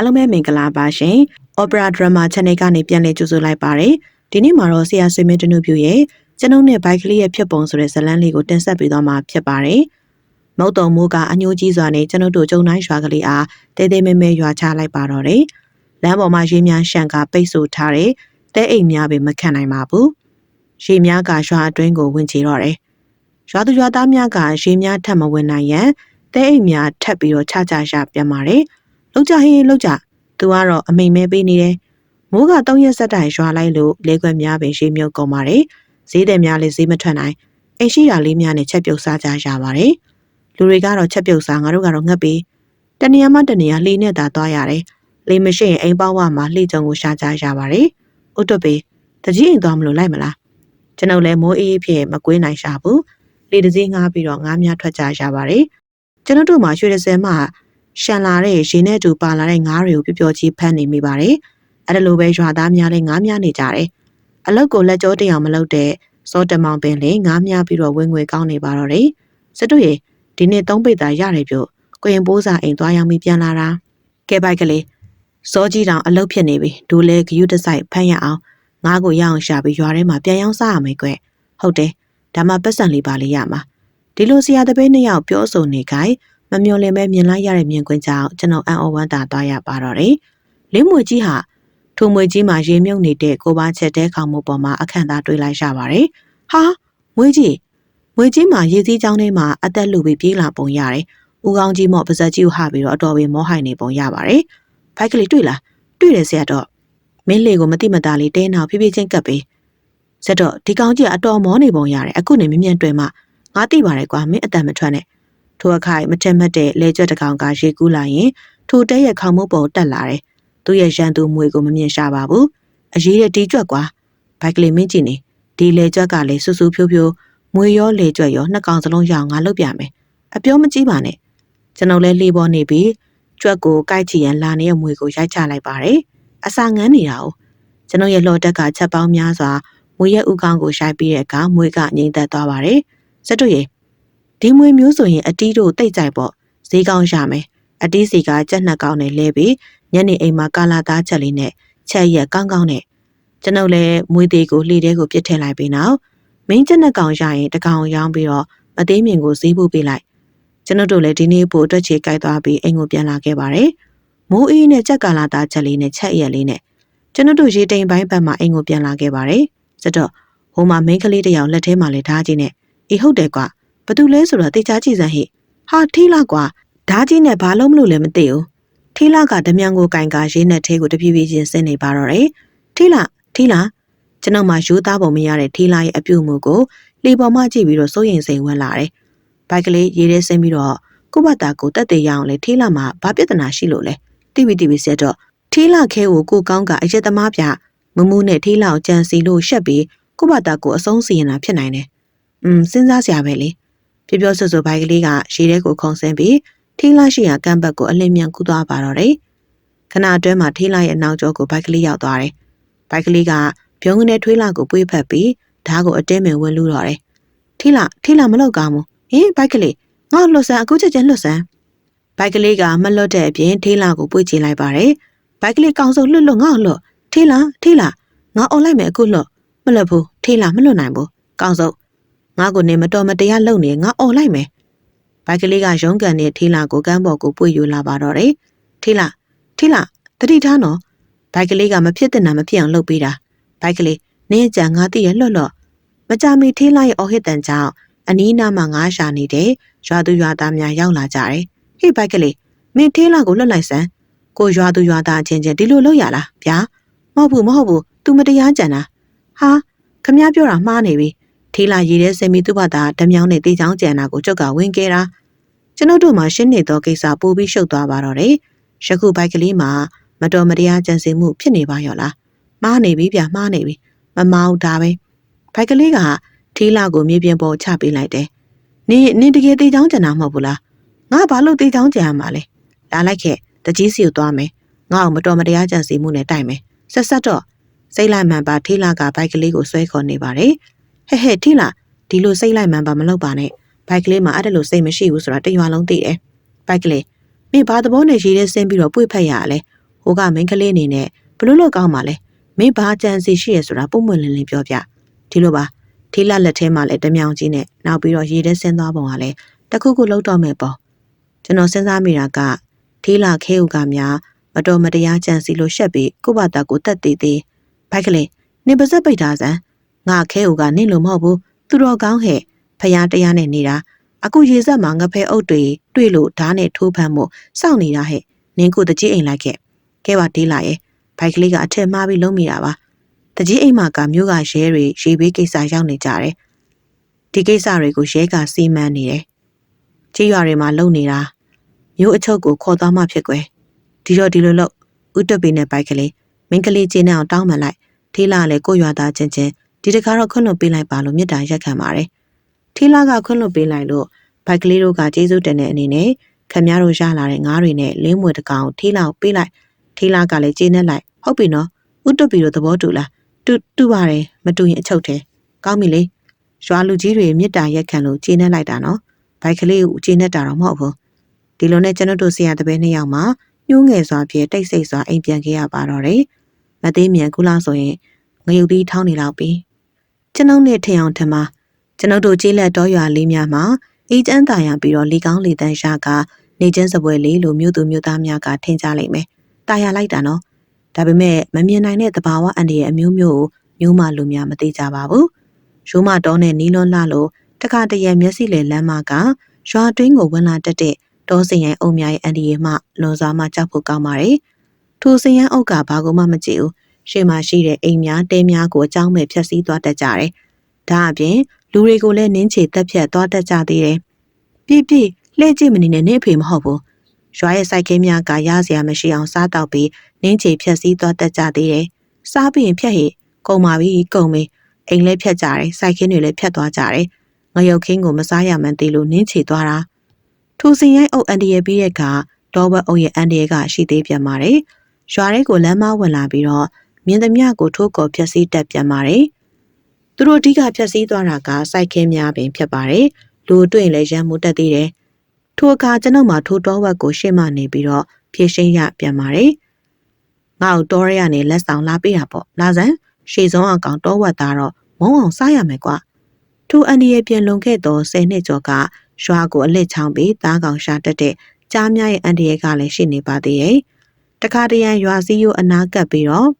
အားလုံးပဲမင်္ဂလာပါရှင်။ Opera Drama Channel ကနေပြန်လည်ကြိုဆိုလိုက်ပါရစေ။ဒီနေ့မှာတော့ဆရာဆွေမင်းတနုပြရဲ့ကျွန်ုပ်နဲ့ဘိုက်ကလေးရဲ့ဖြစ်ပုံဆိုတဲ့ဇာတ်လမ်းလေးကိုတင်ဆက်ပေးသွားမှာဖြစ်ပါတယ်။မုတ်တုံမိုးကအညိုကြီးစွာနဲ့ကျွန်ုပ်တို့ဂျုံတိုင်းရွာကလေးအားတဲတဲမဲမဲရွာချလိုက်ပါတော့တယ်။လမ်းပေါ်မှာရေများရှန့်ကပိတ်ဆို့ထားတဲ့တဲအိမ်များပဲမခံနိုင်ပါဘူး။ရေများကရွာအတွင်းကိုဝင်ချတော့တယ်။ရွာသူရွာသားများကရေများထပ်မဝင်နိုင်ရန်တဲအိမ်များထပ်ပြီးတော့ချကြရပြန်ပါတယ်။ လောက်ကြဟေးလောက်ကြသူကတော့အမိန်မဲပေးနေတယ်။မိုးက၃ရက်ဆက်တိုင်ရွာလိုက်လို့လေခွက်များပင်ရေမြုပ်ကုန်ပါတယ်။ဈေးတယ်များလည်းဈေးမထွက်နိုင်။အိမ်ရှိရာလေးများနဲ့ချက်ပြုတ်စားကြရပါတယ်။လူတွေကတော့ချက်ပြုတ်စားငါတို့ကတော့ငတ်ပြီးတနေရာမှတနေရာလှေနဲ့သာသွားရတယ်။လေမရှိရင်အိမ်ပေါဝမှာလှေကြုံကိုရှာကြရပါတယ်။ဥတုပေတကြီးအိမ်သွားမလို့လိုက်မလား။ကျွန်ုပ်လည်းမိုးအေးဖြစ်မကွေးနိုင်ရှာဘူး။လေတစည်းငားပြီးတော့ငားများထွက်ကြရပါတယ်။ကျွန်တော်တို့မှာရွှေရစဲမှာ ရှန်လာတဲ့ရေနဲ့အတူပါလာတဲ့ငါးတွေကိုပျော်ပျော်ကြီးဖမ်းနေမိပါတယ်။အဲ့ဒါလိုပဲရွာသားများလည်းငါးများနေကြတယ်။အလုတ်ကိုလက်ကြောတရောင်မလုပ်တဲ့စောတမောင်ပင်လည်းငါးများပြီးတော့ဝင်ငွေကောင်းနေပါတော့တယ်။စတုရေဒီနေ့သုံးပိတ်သားရတယ်ပြုတ်ကိုရင်ပိုးစာအိမ်သွားရောက်ပြီးပြန်လာတာ။ကဲပိုက်ကလေးစောကြီးတောင်အလုတ်ဖြစ်နေပြီဒိုလဲဂယုတစိုက်ဖမ်းရအောင်ငါးကိုရအောင်ရှာပြီးရွာထဲမှာပြန်ရောက်စားရမယ်ကွ။ဟုတ်တယ်ဒါမှပတ်စံလေးပါလေးရမှာ။ဒီလိုဆရာတပည့်နှစ်ယောက်ပြောဆိုနေခိုင်း မမျော်လင့်ပဲမြင်လိုက်ရတဲ့မြင်ကွင်းကြောင့်ကျွန်တော်အံ့ဩဝမ်းသာသွားရပါတော့တယ်။လင်းမွေကြီးဟာထိုမွေကြီးမှာရေမြုပ်နေတဲ့ကိုပါချက်တဲခေါင်မှုပေါ်မှာအခန့်သားတွေးလိုက်ရပါတယ်။ဟာမွေကြီးမွေကြီးမှာရေစည်းကြောင်းထဲမှာအသက်လူပြီးပြေးလာပုံရတယ်။ဦးကောင်းကြီးမော့ပါဇက်ကြီးကိုဟပြီးတော့အတော်ပဲမောဟိုင်နေပုံရပါတယ်။ဖိုက်ကလေးတွေ့လားတွေ့တယ်ဆရာတော့မင်းလေကိုမတိမတာလေးတဲနောက်ဖြည်းဖြည်းချင်းကပ်ပေး။ဇက်တော့ဒီကောင်ကြီးကအတော်မောနေပုံရတယ်အခုနေမြင်မြန်တွေ့မှငါသိပါတယ်ကွာမင်းအတန်မထွက်နဲ့ ထိုအခိုင်မထက်မက်တဲ့လေကြွက်တစ်ကောင်ကရေကူးလာရင်ထိုတဲရဲ့ခေါင်းမုတ်ပေါ်တက်လာတယ်။သူ့ရဲ့ရန်သူမွေကိုမမြင်ရှာပါဘူး။အရေးတဲ့တီးကြွက်ကွာ။ဘိုက်ကလေးမင်းကြည့်နေဒီလေကြွက်ကလည်းဆူဆူဖြိုးဖြိုးမွေရောလေကြွက်ရောနှစ်ကောင်စလုံးရအောင်ငါလုပ်ပြမယ်။အပြောမကြည့်ပါနဲ့။ကျွန်တော်လည်းလှေပေါ်နေပြီးကြွက်ကိုကိုက်ချီရန်လာနေတဲ့မွေကိုရိုက်ချလိုက်ပါတယ်။အစာငန်းနေတာ哦။ကျွန်တော်ရဲ့လော်တက်ကချက်ပေါင်းများစွာမွေရဲ့ဥကောင်းကိုရှိုက်ပြီးတဲ့အခါမွေကငြိမ်သက်သွားပါတယ်။စက်တို့ရဲ့ ဒီမွေမျိုးဆိုရင်အတီးတို့တိတ်ကြိုက်ပေါ့ဈေးကောင်းရမယ်အတီးစီကကြက်နှစ်ကောင်းနဲ့လဲပြီးညနေအိမ်မှာကာလာသားချက်လေးနဲ့ချက်ရက်ကောင်းကောင်းနဲ့ကျွန်ုပ်လည်းမွေသေးကိုလှေထဲကိုပြစ်ထည့်လိုက်ပြီးနောက်မင်းကျက်နှစ်ကောင်ရရင်တကောင်ရောင်းပြီးတော့မသေးမြင်ကိုဈေးဖို့ပေးလိုက်ကျွန်ုပ်တို့လည်းဒီနေ့ပို့အတွက်ချေကြိုက်သွားပြီးအိမ်ကိုပြန်လာခဲ့ပါတယ်မိုးအေးနဲ့ကြက်ကာလာသားချက်လေးနဲ့ချက်ရက်လေးနဲ့ကျွန်ုပ်တို့ရေတိမ်ပိုင်းဘက်မှာအိမ်ကိုပြန်လာခဲ့ပါတယ်စတော့ဟိုမှာမိန်းကလေးတယောက်လက်ထဲမှာလည်းဓားကြီးနဲ့အေးဟုတ်တယ်ကွာ ဘသူလဲဆိုတော့တေချာကြည့်စမ်းဟိဟာထီလာကွာဓာကြီးနဲ့ဘာလို့မလို့လဲမသိဘူးထီလာကဓမြံကိုကင်ကာရေးနဲ့သေးကိုတပြည့်ပြည့်ချင်းဆင်းနေပါတော့တယ်ထီလာထီလာကျွန်တော်မှယူသားပုံမရတဲ့ထီလာရဲ့အပြုတ်မှုကိုလေပေါ်မှကြည့်ပြီးတော့စိုးရင်စိန်ဝင်လာတယ်ဘိုက်ကလေးရေးရဲဆင်းပြီးတော့ကိုဘတာကိုတက်သေးရအောင်လေထီလာမှာဘာပြဿနာရှိလို့လဲတိပိတိပိဆက်တော့ထီလာခဲကိုကိုကောင်းကအရက်သမားပြမမူးနဲ့ထီလာကိုကြံစီလို့ရှက်ပြီးကိုဘတာကိုအဆုံးစီရင်တာဖြစ်နိုင်တယ်อืมစဉ်းစားစရာပဲလေ ပြပြဆွဆွဘိုက်ကလေးကရေထဲကိုခုန်ဆင်းပြီးထင်းလာရှိရာကမ်းဘက်ကိုအလင်းမြန်ကူးသွားပါတော့တယ်။ခဏအတွင်းမှာထင်းလာရဲ့နောက်ကျောကိုဘိုက်ကလေးရောက်သွားတယ်။ဘိုက်ကလေးကပြုံးကနေထွေးလာကိုပွေးဖက်ပြီးဓာတ်ကိုအတင်းမင်ဝင်လူတော့တယ်။ထင်းလာထင်းလာမလောက်ကောင်းဘူး။ဟင်ဘိုက်ကလေးငါ့လွတ်ဆန်းအခုချက်ချင်းလွတ်ဆန်းဘိုက်ကလေးကမလွတ်တဲ့အပြင်ထင်းလာကိုပွေးချလိုက်ပါတယ်။ဘိုက်ကလေးကောင်းစုလွတ်လွတ်ငါ့လွတ်ထင်းလာထင်းလာငါអော်လိုက်မယ်အခုလွတ်မလွတ်ဘူးထင်းလာမလွတ်နိုင်ဘူးကောင်းစု ငါ့ကိုနေမတော်မတရားလုပ်နေငါអော်လိုက်မယ်ဘိုက်ကလေးကရုံးကန်နဲ့ထေးလာကိုကမ်းပေါ်ကိုပွေယူလာပါတော့တယ်ထေးလာထေးလာတတိထားနော်ဘိုက်ကလေးကမဖြစ်တဲ့နာမဖြစ်အောင်လုပ်ပေးတာဘိုက်ကလေးနင်းကြံငါသိရလွတ်လွတ်မကြမီထေးလာရဲ့အော်ဟစ်တန်ကြောင့်အနီးနားမှာငါရှာနေတဲ့ရွာသူရွာသားများရောက်လာကြတယ်ဟေးဘိုက်ကလေးမင်းထေးလာကိုလွတ်လိုက်စမ်းကိုရွာသူရွာသားအချင်းချင်းဒီလိုလုပ်ရလားဗျာမဟုတ်ဘူးမဟုတ်ဘူး तू မတရားကြံတာဟာခမ ्या ပြောတာမှားနေပြီ ထေးလာရည်တဲ့ဆင်မီသူ့ဘာသာဓမြောင်းနဲ့တေးချောင်းကြံတာကိုကျုပ်ကဝင်ခဲ့တာကျွန်ုပ်တို့မှာရှင်းနေသောကိစ္စပို့ပြီးရှုပ်သွားပါတော့တယ်။ယခုဘိုက်ကလေးမှာမတော်မတရားကြံစည်မှုဖြစ်နေပါရောလား။မှားနေပြီဗျမှားနေပြီ။မမောက်တာပဲ။ဘိုက်ကလေးကထီးလာကိုမြေပြင်ပေါ်ချပေးလိုက်တယ်။နင်နင်တကယ်တေးချောင်းကြံတာမဟုတ်ဘူးလား။ငါဘာလို့တေးချောင်းကြံရမှာလဲ။လာလိုက်ခဲ့တကြီးစီကိုသွားမယ်။ငါ့ကိုမတော်မတရားကြံစည်မှုနဲ့တိုက်မယ်။ဆက်ဆက်တော့စိတ်လိုက်မှန်ပါထီးလာကဘိုက်ကလေးကိုဆွဲခေါ်နေပါတယ်။ ဟဲ့ဟဲ့ထီးလာဒီလိုစိတ်လိုက်မှန်ပါမလုပ်ပါနဲ့ဘိုက်ကလေးမှာအဲ့ဒါလိုစိတ်မရှိဘူးဆိုတာတရွာလုံးသိတယ်ဘိုက်ကလေးမင်းဘာသဘောနဲ့ရေးတဲ့ဆင်းပြီးတော့ပွေဖက်ရရလဲကိုကမိန်းကလေးအနေနဲ့ဘလို့လို့ကောင်းပါလဲမင်းဘာကြံစီရှိရဆိုတာပုံမှန်လင်းလင်းပြောပြဒီလိုပါထီလာလက်ထဲမှာလည်းတမြောင်ကြီးနဲ့နောက်ပြီးတော့ရေထဲဆင်းသွားပုံကလည်းတခုခုလောက်တော့မယ်ပေါ့ကျွန်တော်စဉ်းစားမိတာကထီလာခဲဥကများမတော်မတရားကြံစီလို့ရှက်ပြီးကို့ဘာတာကိုတက်သေးသေးဘိုက်ကလေးနေပါစက်ပိတ်ထားစမ်း ငါခဲဥကနင့်လို့မဟုတ်ဘူးသူတော်ကောင်းဟဲ့ဖျားတရားနဲ့နေတာအခုရေစက်မှာငဖဲအုပ်တွေတွေ့လို့ဓာတ်နဲ့ထိုးဖမ်းမှုစောင့်နေတာဟဲ့နင်းကိုတကြီးအိမ်လိုက်ခဲ့ကဲပါတေးလာရဲ့ဘိုက်ကလေးကအထက်မှားပြီးလုံးမိတာပါတကြီးအိမ်မှာကမျိုးကရဲတွေရေဘေးကိစ္စရောက်နေကြတယ်ဒီကိစ္စတွေကိုရဲကစီမံနေတယ်ကြေးရွာတွေမှာလုံနေတာမျိုးအချုပ်ကိုခေါ်သွားမှဖြစ်ကွယ်ဒီတော့ဒီလိုလို့ဥတပေနဲ့ဘိုက်ကလေးမင်းကလေးချင်းနဲ့အောင်တောင်းမှန်လိုက်ထေးလာလည်းကိုရွာသားချင်းချင်း ဒီတခါတော့ခွင့်လွှတ်ပေးလိုက်ပါလို့မြစ်တာရက်ခံပါတယ်ထေးလာကခွင့်လွှတ်ပေးလိုက်လို့ဘိုက်ကလေးတို့ကကျေးဇူးတင်တဲ့အနေနဲ့ခမည်းတော်ရလာတဲ့ငါးတွေနဲ့လင်းမွေတကောင်ထေးလာကိုပေးလိုက်ထေးလာကလည်းကျေးနဲ့လိုက်ဟုတ်ပြီနော်ဥတပီတို့သဘောတူလားတူတူပါတယ်မတူရင်အချုပ်တယ်ကောင်းပြီလေရွာလူကြီးတွေမြစ်တာရက်ခံလို့ကျေးနဲ့လိုက်တာနော်ဘိုက်ကလေးကိုကျေးနဲ့တာတော့မဟုတ်ဘူးဒီလိုနဲ့ကျွန်တော်တို့ဆရာတပည့်နှစ်ယောက်မှာညှိုးငယ်စွာဖြင့်တိတ်ဆိတ်စွာအိမ်ပြန်ခဲ့ရပါတော့တယ်မသေးမြန်ခုလားဆိုရင်ငရုတ်သီးထောင်းနေတော့ပြီ ကျွန်ုပ်နဲ့ထင်အောင်ထင်မှာကျွန်ုပ်တို့ကျေးလက်တော်ရွာလေးများမှာအေးချမ်းသာရပြီးတော့လေကောင်းလေတန်းရှာကနေချင်းစပွဲလေးလိုမြို့သူမြို့သားများကထင်ကြလိမ့်မယ်တာယာလိုက်တာနော်ဒါပေမဲ့မမြင်နိုင်တဲ့သဘာဝအန္တရာယ်အမျိုးမျိုးကိုမျိုးမလူများမသိကြပါဘူးရိုးမတော်နဲ့နီးလွန်းလှလို့တခါတရံမျက်စိလေလမ်းမကရွာတွင်းကိုဝင်လာတတ်တဲ့တောစင်ရိုင်းအုံများရဲ့အန္တရာယ်မှလွန်စွာမှကြောက်ဖို့ကောင်းပါတယ်ထိုစင်ရန်အုပ်ကဘာကိုမှမကြည့်ဘူး ရှေ့မှာရှိတဲ့အိမ်များတဲများကိုအကြောင်းမဲ့ဖျက်ဆီးသွားတတ်ကြတယ်ဒါအပြင်လူတွေကိုလည်းနင်းချေတက်ဖြတ်သွားတတ်ကြသေးတယ်ပြည့်ပြည့်လှည့်ကြည့်မနေနဲ့နေအဖေမဟုတ်ဘူးရွာရဲ့စိုက်ခင်းများကရစရာမရှိအောင်စားတော့ပြီးနင်းချေဖြက်စီးသွားတတ်ကြသေးတယ်။စားပြီးရင်ဖြက်ဟိကုန်ပါပြီကုန်ပြီအိမ်လည်းဖြက်ကြတယ်စိုက်ခင်းတွေလည်းဖြက်သွားကြတယ်။ငရုတ်ခင်းကိုမစားရမှန်းသိလို့နင်းချေသွားတာ။ထိုစင်ရိုင်းအုပ်အန်ဒီရဲ့ပြီးတဲ့ကဒေါ်ဘတ်အုပ်ရဲ့အန်ဒီရဲ့ကရှိသေးပြန်ပါတယ်။ရွာထဲကိုလမ်းမဝင်လာပြီးတော့ မြင်းသမျှကိုထိုးကော်ဖြက်စီးတက်ပြန်ပါတယ်။သူတို့အဓိကဖြက်စီးသွားတာကစိုက်ခင်းများပင်ဖြစ်ပါတယ်။လူတွေ့ရင်လည်းရမ်းမှုတက်သေးတယ်။ထိုအခါကျွန်ုပ်မှထိုးတော်ဝက်ကိုရှေ့မှနေပြီးတော့ဖြည့်ရှင်းရပြန်ပါတယ်။ငါ့ကိုတောရဲကနေလက်ဆောင်လာပေးတာပေါ့။လာစမ်းရှေ့ဆုံးအကောင်တောဝက်သားတော့မုံအောင်စားရမယ်ကွာ။ထိုအန်ဒီရဲ့ပြင်လုံခဲ့သောဆယ်နှစ်ကျော်ကရွာကိုအလစ်ချောင်းပြီးသားကောင်ရှာတက်တဲ့ကြားများရဲ့အန်ဒီရဲ့ကလည်းရှိနေပါသေးရဲ့။တခါတရံရွာစည်းရိုးအနာကပ်ပြီးတော့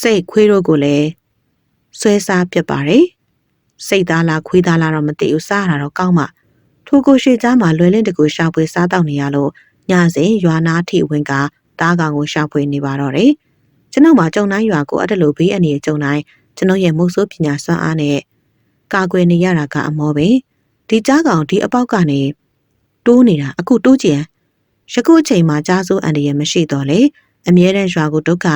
စိတ်ခွေးတို့ကိုလည်းဆွဲစားပြစ်ပါတယ်။စိတ်သားလားခွေးသားလားတော့မသိဘူးစားရတာတော့ကောင်းပါ။ထိုကိုရှိကြားမှာလွယ်လင်းတကူရှာဖွေစားတော့နေရလို့ညစဉ်ရွာနာထိဝင်ကတားကောင်ကိုရှာဖွေနေပါတော့တယ်။ကျွန်ုပ်မှာကြုံတိုင်းရွာကိုအဲ့ဒါလိုဘေးအနေကြုံတိုင်းကျွန်ုပ်ရဲ့မုတ်ဆိုးပညာစွမ်းအားနဲ့ကာကွယ်နေရတာကအမောပဲ။ဒီကြားကောင်ဒီအပေါက်ကနေတိုးနေတာအခုတိုးကြည့်ရခုအချိန်မှာကြားစိုးအန္တရာယ်မရှိတော့လေအမြဲတမ်းရွာကိုဒုက္ခ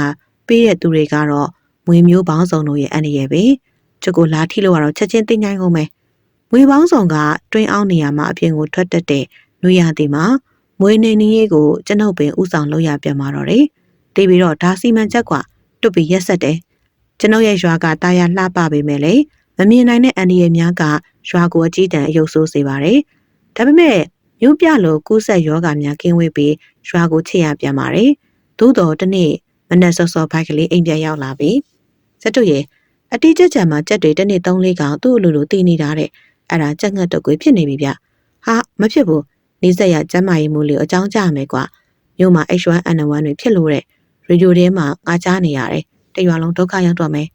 ပေးတဲ့သူတွေကတော့မွေမျိုးပေါင်းစုံတို့ရဲ့အန္တရာယ်ပဲ။ကျကိုလာထိလို့ကတော့ချက်ချင်းသိနိုင်ကုန်မယ်။မွေပေါင်းစုံကတွင်းအောင်နေရာမှာအပြင်ကိုထွက်တက်တဲ့နွေရာသီမှာမွေနေနေရေးကိုကျွန်ုပ်ပင်ဥဆောင်လုပ်ရပြန်มาတော့တယ်။တေးပြီးတော့ဒါစီမံချက်ကတွတ်ပြီးရက်ဆက်တယ်။ကျွန်ုပ်ရဲ့ရွာကတာယာလှပပေမဲ့လေမမြင်နိုင်တဲ့အန္တရာယ်များကရွာကိုအကြီးတန်းအယုတ်ဆိုးစေပါတယ်။ဒါပေမဲ့မြို့ပြလိုကူးဆက်ယောဂများကင်းဝေးပြီးရွာကိုချစ်ရပြန်ပါတယ်။သို့တော်တနေ့ မနက်စောစောဘိုက်ကလေးအိမ်ပြန်ရောက်လာပြီ။ဇက်တို့ရဲ့အတိကျကျမှာကြက်တွေတစ်နေ့သုံးလေးကောင်သူ့အလိုလိုတည်နေတာတဲ့။အဲ့ဒါကြက်ငတ်တော့ကိုဖြစ်နေပြီဗျ။ဟာမဖြစ်ဘူးနေဆက်ရကျမ်းမာရေးမှုလေးအကြောင်းကြားမယ်ကွာမြို့မှာ H1N1 တွေဖြစ်လို့တဲ့ရေဒီယိုထဲမှာငါကြားနေရတယ်တရွာလုံးဒုက္ခရောက်တော့မယ်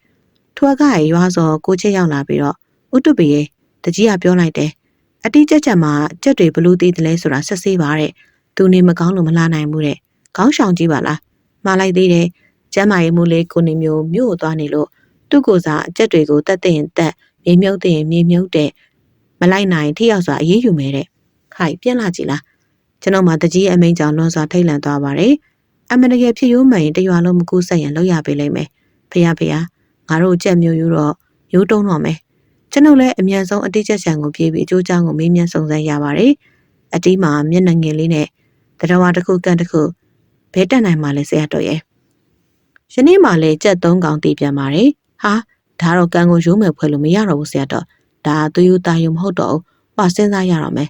ထွက်ကရရွာစောကိုချစ်ရောက်လာပြီးတော့ဥတုပီရဲ့တကြီးကပြောလိုက်တယ်အတိကျကျမှာကြက်တွေဘလို့တည်တယ်လဲဆိုတာဆက်ဆေးပါတဲ့သူနေမကောင်းလို့မလာနိုင်ဘူးတဲ့ခေါင်းဆောင်ကြည့်ပါလား မှားလိုက်သေးတယ်ကျမ်းမာရေးမှုလေးကိုနေမျိုးမြို့ကိုသွားနေလို့သူ့ကိုယ်စားအကြက်တွေကိုတက်တဲ့ရင်တက်မြေမြုပ်တဲ့ရင်မြေမြုပ်တဲ့မလိုက်နိုင်ထိရောက်စွာအေးအေးယူမယ်တဲ့ခိုင်ပြက်လာကြည့်လားကျွန်တော်မှတကြီးအမိန်ကြောင့်လွန်စွာထိတ်လန့်သွားပါတယ်အမတကယ်ဖြစ်ရိုးမှန်ရင်တရွာလုံးမကူးဆက်ရင်လောက်ရပေးလိမ့်မယ်ဖေရဖေရငါတို့ကြက်မျိုးရိုးတော့ရိုးတုံးတော့မယ်ကျွန်ုပ်လည်းအမြန်ဆုံးအတိကျချန်ကိုပြေးပြီးအကျိုးချောင်းကိုမေးမြန်းစုံစမ်းရပါတယ်အတီးမှာမျက်နှာငယ်လေးနဲ့တရဝါတစ်ခုကန်တစ်ခု ဘဲတက်နိုင်မှလဲဆရာတော်ရဲ့ယနေ့မှလည်းကြက်သုံးကောင်တည်ပြန်ပါတယ်ဟာဒါတော့ကံကိုရိုးမယ်ဖွဲ့လို့မရတော့ဘူးဆရာတော်ဒါသွေးယူတာယူမဟုတ်တော့ဘူးဟောစဉ်းစားရတော့မယ်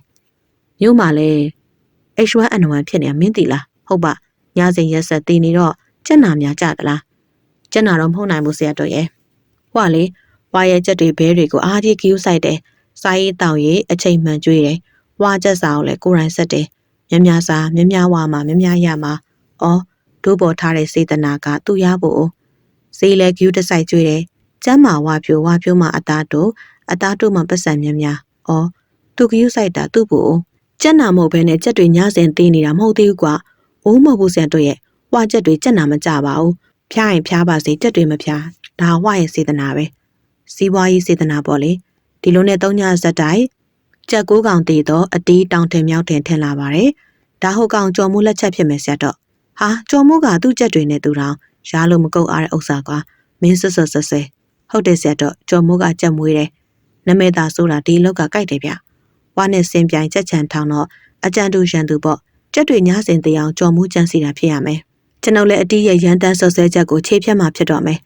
မြို့မှာလည်း H1N1 ဖြစ်နေတာမင်းသိလားဟုတ်ပါညစဉ်ရက်ဆက်တည်နေတော့ကျက်နာများကြသလားကျက်နာတော့မဟုတ်နိုင်ဘူးဆရာတော်ရဲ့ဟွာလေဝါရဲ့ချက်တွေဘဲတွေကိုအားကြီးကယူးဆိုင်တယ်စာရေးတောက်ရေးအချိန်မှန်ကျွေးတယ်ဝါချက်စာကိုလည်းကိုယ်တိုင်ဆက်တယ်မြမြစာမြမြဝါမှာမြမြရမှာ အော်ဒိုးပေါ်ထားတဲ့စေတနာကသူ့ရဖို့ဈေးလဲကယူးတဆိုင်ကျွေးတယ်ကျမ်းမာဝါဖြိုဝါဖြိုးမှာအသားတို့အသားတို့မှာပတ်စံမြမြအော်သူကယူးဆိုင်တာသူ့ဖို့ကျက်နာမဟုတ်ဘဲနဲ့ချက်တွေညစဉ်သေးနေတာမဟုတ်သေးဘူးကွာအိုးမဟုတ်ဘူးဆရာတို့ရဲ့ဝါချက်တွေကျက်နာမကြပါဘူးဖျားရင်ဖျားပါစေချက်တွေမဖျားဒါဝရဲ့စေတနာပဲစီးပွားရေးစေတနာပေါ့လေဒီလိုနဲ့သုံးညဇက်တိုင်းကြက်ကိုးကောင်တည်တော့အတီးတောင်တင်မြောက်တင်ထင်လာပါတယ်ဒါဟုတ်ကောင်ကြော်မိုးလက်ချက်ဖြစ်မယ်ဆရာတော့ ဟာကြော်မိုးကသူ့ချက်တွေနဲ့သူတောင်ရားလို့မကုတ်အားတဲ့ဥစ္စာကွာမင်းဆွဆွဆွဆွဟုတ်တယ်ဆရာတော့ကြော်မိုးကကြက်မွေးတယ်နမဲတာဆိုတာဒီလောက်ကကြိုက်တယ်ဗျဝါနဲ့စင်ပြိုင်ချက်ချန်ထောင်တော့အကြံတူရန်သူပေါ့ကြက်တွေညစင်တရားကြော်မိုးကြံစီတာဖြစ်ရမယ်ကျွန်ုပ်လည်းအတီးရဲ့ရန်တန်းဆွဆွချက်ကိုခြေဖြတ်မှဖြစ်တော့မယ်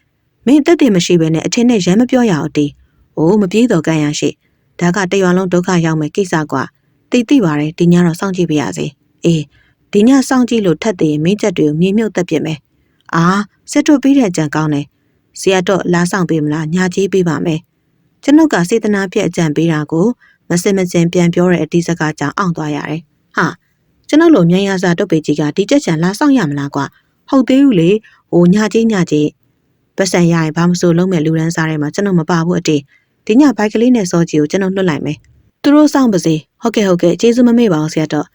မင်းတက်တယ်မရှိဘဲနဲ့အထင်းနဲ့ရမ်းမပြောရအောင်တီးအိုးမပြေးတော့ကန်ရရှိဒါကတရွာလုံးဒုက္ခရောက်မယ်ကိစ္စကွာတိတ်တိပါတယ်ဒီညတော့စောင့်ကြည့်ပြရစီအေး ဒီညစောင့်ကြည့်လို့ထက်သေးရင်မင်းချက်တွေကိုမြေမြုပ်တက်ပြစ်မယ်အာစစ်တို့ပြီးတဲ့ကြံကောင်းတယ်ဆရာတော့လာဆောင်ပေးမလားညာကြီးပေးပါမယ်ကျွန်ုပ်ကစေတနာပြည့်အကြံပေးတာကိုမစင်မစင်ပြန်ပြောတဲ့အတီးစကားကြောင့်အောင့်သွားရတယ်ဟာကျွန်ုပ်လိုမြန်ရစာတုတ်ပေကြီးကဒီချက်ချံလာဆောင်ရမလားကွာဟုတ်သေးဘူးလေဟိုညာကြီးညာကြီးပတ်စံရရင်ဘာမဆိုလုံးမဲ့လူရန်စားထဲမှာကျွန်တော်မပါဘူးအတေးဒီညဘိုက်ကလေးနဲ့စောကြီးကိုကျွန်တော်လွှတ်လိုက်မယ်သူတို့စောင့်ပါစေဟုတ်ကဲ့ဟုတ်ကဲ့ကျေးဇူးမမေ့ပါအောင်ဆရာတော့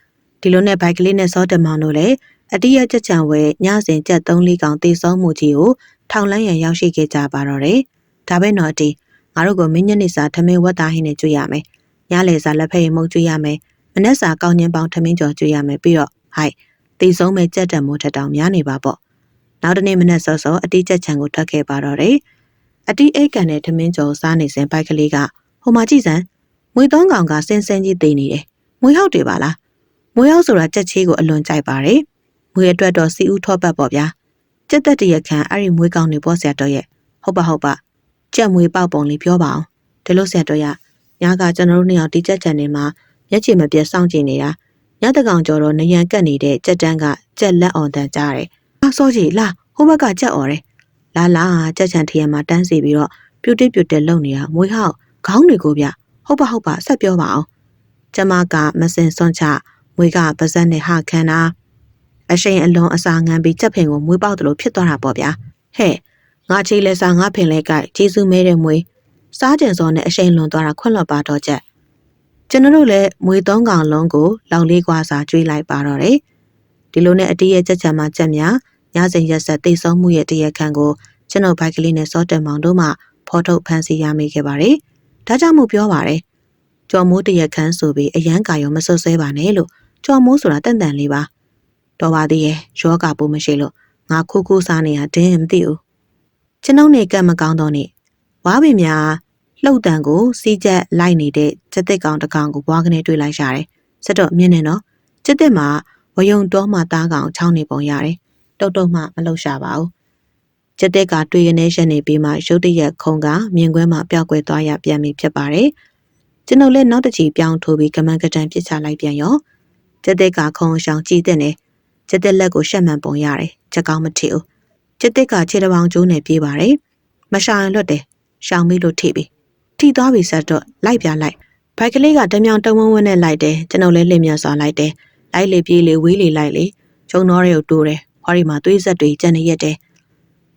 ဒီလိုနဲ့ဘိုက်ကလေးနဲ့စောတမောင်တို့လည်းအတိရကြက်ချံဝဲညစဉ်ကြက်3လေးကောင်တေဆုံးမှုကြီးကိုထောင်လန်းရန်ရောက်ရှိခဲ့ကြပါတော့တယ်ဒါပဲတော့အတီငါတို့ကမင်းညနေစာထမင်းဝတ်သားဟင်းနဲ့ကျွေးရမယ်ညလေစာလက်ဖက်ရည်မှုတ်ကျွေးရမယ်မနေ့စာကောင်းညင်းပေါင်းထမင်းကြော်ကျွေးရမယ်ပြီးတော့ဟိုက်တေဆုံးမဲ့ကြက်တံမိုးထက်တောင်များနေပါပေါ့နောက်တနေ့မနေ့စောစောအတိကြက်ချံကိုထွက်ခဲ့ပါတော့တယ်အတိအိတ်ကန်နဲ့ထမင်းကြော်စားနေစဉ်ဘိုက်ကလေးကဟိုမှာကြည့်စမ်းမွေသုံးကောင်ကစင်စင်ကြီးသိနေတယ်မွေဟုတ်တယ်ပါလား မွေရောက်ဆိုတာကြက်ချေးကိုအလွန်ကြိုက်ပါတယ်မွေအတွက်တော့စီဦးထောပတ်ပေါ့ဗျာကြက်သက်တရခန့်အဲ့ဒီမွေကောင်နေပေါ့ဆရာတော်ရဲ့ဟုတ်ပါဟုတ်ပါကြက်မွေပေါက်ပုံလေးပြောပါအောင်ဒီလိုဆရာတော်ရညကကျွန်တော်တို့နှစ်ယောက်ဒီကြက်ချန်နေမှာမျက်ခြေမပြတ်စောင့်ကြည့်နေတာညတကောင်ကျော်တော့နယံကတ်နေတဲ့ကြက်တန်းကကြက်လက်အောင်တန်ကြားတယ်။အဆောကြီးလာဟိုဘက်ကကြက်អော်တယ်။လာလာကြက်ချန်ထရံမှာတန်းစီပြီးတော့ပြုတ်တစ်ပြုတ်တက်လုံနေတာမွေဟောက်ခေါင်းတွေကိုဗျဟုတ်ပါဟုတ်ပါဆက်ပြောပါအောင်ကျမကမစင်စွန့်ချ မွေကပါဇက်နဲ့ဟခန်းနာအရှိန်အလွန်အစာငံပြီးချက်ဖင်ကိုမွေပေါက်တယ်လို့ဖြစ်သွားတာပေါ့ဗျာဟဲ့ငါချီလဲစားငါဖင်လဲကြိုက်ကျေးဇူးမဲတဲ့မွေစားကြင်စောနဲ့အရှိန်လွန်သွားတာခွန့်လွတ်ပါတော့ချက်ကျွန်တော်တို့လည်းမွေသုံးကောင်လုံးကိုလောင်လေးကွာစာကျွေးလိုက်ပါတော့တယ်ဒီလိုနဲ့အတီးရဲ့ချက်ချံမှာချက်များညစဉ်ရက်ဆက်တိတ်ဆုံးမှုရဲ့တရက်ခန့်ကိုကျွန်တော်ဘိုက်ကလေးနဲ့စောတက်မောင်တို့မှဖော်ထုတ်ဖန်ဆီးရမိခဲ့ပါတယ်ဒါကြောင့်မို့ပြောပါတယ်ကြော်မိုးတရက်ခန်းဆိုပြီးအရန်ကာရောမဆွဆွဲပါနဲ့လို့ ကြော်မိုးဆိုတာတန်တန်လေးပါတော်ပါသေးရဲ့ယောဂပိုးမရှိလို့ငါခိုးခိုးစားနေတာတင်းမသိဘူးကျွန်ုပ်နေကမကောင်းတော့နေဝါပင်များလှုပ်တန်ကိုစီးချက်လိုက်နေတဲ့စက်သက်ကောင်တစ်ကောင်ကိုဘွားကနေတွေ့လိုက်ရတယ်စက်တော့မြင်နေနော်စက်သက်မှာဝယုံတော်မှသားကောင်ချောင်းနေပုံရတယ်တုတ်တုတ်မှမလှုပ်ရှားပါဘူးကျက်တဲ့ကတွေ့ရနေရက်နေပြီးမှရုတ်တရက်ခုံကမြင်ကွဲမှပျောက်ကွယ်သွားရပြန်ပြီဖြစ်ပါတယ်။ကျွန်ုပ်လည်းနောက်တစ်ချီပြောင်းထိုးပြီးကမန်ကတန်ပြစ်ချလိုက်ပြန်ရော ကျက်တဲ့ကခုံဆောင်ကြည့်တဲ့နေကျက်တဲ့လက်ကိုရှက်မှန်ပုံရတယ်ချက်ကောင်းမထီဘူးကျက်တဲ့ကခြေတစ်ပေါင်ကျိုးနေပြေးပါတယ်။မရှောင်လွတ်တယ်ရှောင်ပြီးလို့ထိပြီထိသွားပြီဆက်တော့လိုက်ပြလိုက်ဘိုက်ကလေးကတမြောင်တုံဝန်းဝန်းနဲ့လိုက်တယ်ကျွန်ုပ်လည်းလင့်မြစွာလိုက်တယ်လိုက်လေပြေးလေဝေးလေလိုက်လေဂျုံတော်တွေကိုတိုးတယ်ဟောဒီမှာသွေးဆက်တွေကျန်နေရက်တယ်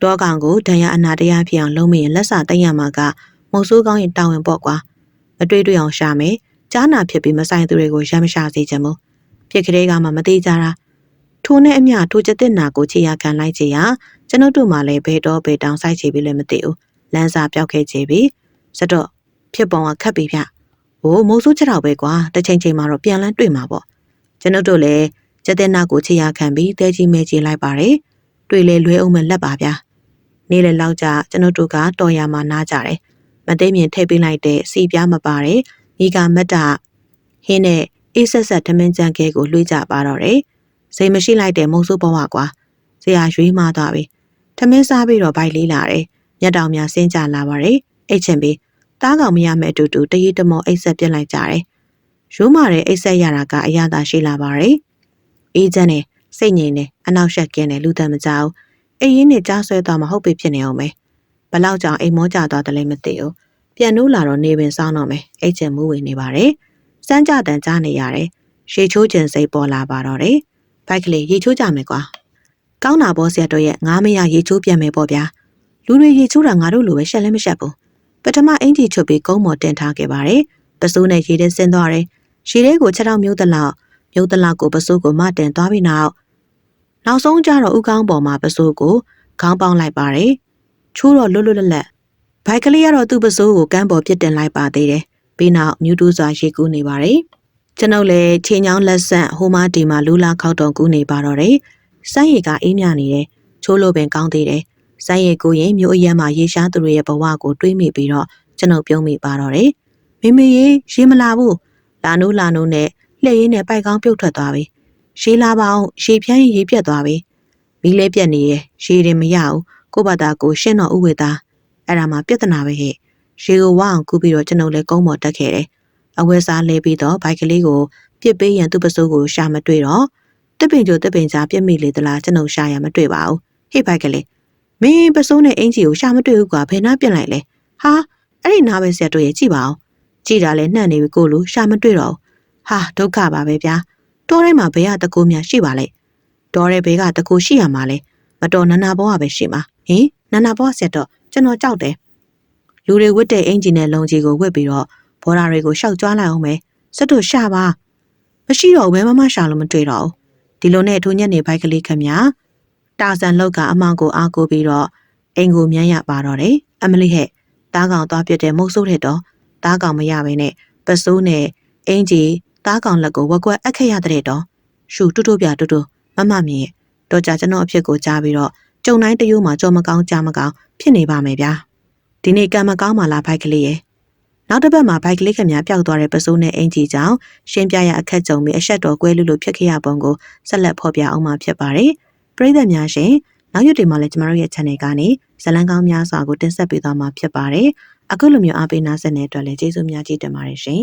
တောကောင်ကိုဒဏ်ရာအနာတရားဖြစ်အောင်လုံးမရင်လက်စာတိတ်ရမှာကမုံဆိုးကောင်းရင်တာဝန်ပေါ့ကွာမတွေ့တွေ့အောင်ရှာမယ်ကြားနာဖြစ်ပြီးမဆိုင်သူတွေကိုရမ်းမရှာစေချင်ဘူး ဖြစ်ကလေးကမှမသေးကြတာထိုးနဲ့အမျှထိုးချက်တဲ့နာကိုခြေရခံလိုက်ချေရကျွန်ုပ်တို့မှလည်းဘဲတော့ဘဲတောင်ဆိုင်ချေပြီးလည်းမသိဘူးလမ်းစာပြောက်ခဲ့ချေပြီးစတော့ဖြစ်ပုံကခတ်ပြီးဗျဟိုမုံဆိုးချက်တော့ပဲကွာတစ်ချိန်ချိန်မှာတော့ပြန်လန်းတွေ့မှာပေါ့ကျွန်ုပ်တို့လည်းချက်တဲ့နာကိုခြေရခံပြီးတဲကြီးမဲကြီးလိုက်ပါတယ်တွေ့လေလွဲအောင်မဲ့လက်ပါဗျာနေ့လေလောက်ကြကျွန်တော်တို့ကတော်ရမှာနားကြတယ်။မသိမြင်ထိပ်ပေးလိုက်တဲ့စီပြားမပါတဲ့မိကမတ်တာဟင်းနဲ့ အေးဆက်ဆက်ထမင်းကြံခဲကိုလွှေးကြပါတော့တယ်။စိတ်မရှိလိုက်တဲ့မုံစိုးဘဝကွာ။ဆရာရွေးမှသွားပြီ။ထမင်းစားပြီးတော့ဗိုက်လေးလာတယ်။မျက်တောင်များဆင်းကြလာပါတယ်။အိတ်ချင်ပြီးတားကောင်မရမဲ့အတူတူတရီတမောအိတ်ဆက်ပြစ်လိုက်ကြတယ်။ရိုးမာတဲ့အိတ်ဆက်ရတာကအရသာရှိလာပါတယ်။အေးချမ်းနဲ့စိတ်ငြိမ်နဲ့အနောက်ရှက်ကင်းနဲ့လူတန်မကြောက်အိမ်ရင်းနဲ့ကြားဆွဲသွားမှဟုတ်ပြီဖြစ်နေအောင်မယ်ဘလောက်ကြောင့်အိမ်မောကြသွားတယ်လဲမသိဘူးပြန်နိုးလာတော့နေပင်စောင်းတော့မယ်အိတ်ချင်မူးဝင်နေပါတယ် စမ်းကြတန်ကြားနေရတယ်ရှေချိုးခြင်းစိတ်ပေါ်လာပါတော့တယ်ဘိုက်ကလေးရေချိုးကြမယ်ကွာကောင်းတာဘောဆရာတို့ရဲ့ငားမရရေချိုးပြန်မယ်ပေါ့ဗျာလူတွေရေချိုးတာငါတို့လိုပဲရှက်လည်းမရှက်ဘူးပထမအင်ကြီးချုပ်ပြီးကုန်းမော်တင်ထားခဲ့ပါတယ်ပစိုးနဲ့ရေထဲဆင်းသွားတယ်ရေထဲကိုချက်တော့မြုပ်တလောက်မြုပ်တလောက်ကိုပစိုးကိုမတင်သွားပြီးနောက်နောက်ဆုံးကျတော့ဥကောင်းပေါ်မှာပစိုးကိုခေါင်းပေါင်းလိုက်ပါတယ်ချိုးတော့လွတ်လွတ်လပ်လပ်ဘိုက်ကလေးကတော့သူ့ပစိုးကိုကမ်းပေါ်ပြစ်တင်လိုက်ပါသေးတယ် ပြီးနောက်မြူတူးစွာရေကူးနေပါတယ်ကျွန်ုပ်လည်းချင်းချောင်းလက်ဆက်ဟိုမာဒီမှာလူလာခောက်တော်ကူးနေပါတော့တယ်စိုင်းရီကအေးမြနေတယ်ချိုးလို့ပင်ကောင်းသေးတယ်စိုင်းရီကိုရင်မြို့အရက်မှာရေရှားသူတွေရဲ့ဘဝကိုတွေးမိပြီးတော့ကျွန်ုပ်ပြုံးမိပါတော့တယ်မိမေရေရေမလာဘူးလာနိုးလာနိုးနဲ့လှည့်ရင်းနဲ့ပိုက်ကောင်းပြုတ်ထွက်သွားပြီရေလာပါအောင်ရေဖြန်းရင်ရေပြတ်သွားပြီမီးလေးပြတ်နေရဲ့ရေရင်မရဘူးကိုယ့်ဘာသာကိုရှင်းတော့ဥဝေသားအဲ့ဒါမှပြဿနာပဲဟဲ့ ရေကိုဝအောင်ကူးပြီးတော့ကျွန်ုပ်လည်းကုန်းပေါ်တက်ခဲ့တယ်အဝဲစားလဲပြီးတော့ဘိုက်ကလေးကိုပြစ်ပေးရန်သူ့ပစိုးကိုရှာမတွေ့တော့တစ်ပင်ကျိုတစ်ပင်ကြားပြစ်မိလေသလားကျွန်ုပ်ရှာရမတွေ့ပါဘူးဟေ့ဘိုက်ကလေးမင်းပစိုးနဲ့အင်ကြီးကိုရှာမတွေ့ဘူးကွာဘယ်နှပြစ်လိုက်လဲဟာအဲ့ဒီနားပဲဆရာတို့ရဲ့ကြည့်ပါအောင်ကြည့်တာလဲနှံ့နေပြီကိုလိုရှာမတွေ့တော့ဟာဒုက္ခပါပဲဗျာတောထဲမှာဘယ်ရတကူများရှိပါလဲတောထဲဘေးကတကူရှိရမှာလဲမတော်နနာဘောကပဲရှိမှာဟင်နနာဘောဆက်တော့ကျွန်တော်ကြောက်တယ် လူတွေဝတ်တဲ့အင်ဂျင်နဲ့လုံကြီးကိုဝတ်ပြီးတော့ဘော်ဒါတွေကိုရှောက်ကြွားလိုက်အောင်မယ်စက်တို့ရှာပါမရှိတော့ဘယ်မှမရှာလို့မတွေ့တော့ဘူးဒီလိုနဲ့ထိုညက်နေဘိုက်ကလေးခမညာတာဆန်လောက်ကအမောင်ကိုအားကိုပြီးတော့အိမ်ကိုမြန်းရပါတော့တယ်အမလီဟဲ့တားကောင်သွားပြတဲ့မုတ်ဆိုးတဲ့တော့တားကောင်မရဘဲနဲ့ပစိုးနဲ့အင်ကြီးတားကောင်လက်ကိုဝက်ကွက်အပ်ခဲ့ရတဲ့တော့ရှူတူတူပြတူတူမမမြင်တော့ကြကျွန်တော်အဖြစ်ကိုကြားပြီးတော့ကြုံတိုင်းတရိုးမှာကြော်မကောင်းကြားမကောင်းဖြစ်နေပါမယ်ဗျာ ဒီနေ့ကံမကောင်းပါလားဘိုက်ကလေးရဲ့နောက်တစ်ပတ်မှာဘိုက်ကလေးခင်များပျောက်သွားတဲ့ပစိုးနဲ့အင်ကြီးကြောင့်ရှင်းပြရအခက်ကြုံပြီးအဆက်တော်ကွဲလူလိုဖြစ်ခဲ့ရပုံကိုဆက်လက်ဖော်ပြအောင်မှာဖြစ်ပါတယ်ပရိသတ်များရှင်နောက်ရက်တွေမှာလည်းကျမတို့ရဲ့ channel ကနေဇလန်းကောင်းများစွာကိုတင်ဆက်ပေးသွားမှာဖြစ်ပါတယ်အခုလိုမျိုးအားပေးနားဆက်တဲ့အတွက်လည်းကျေးဇူးများကြီးတင်ပါတယ်ရှင်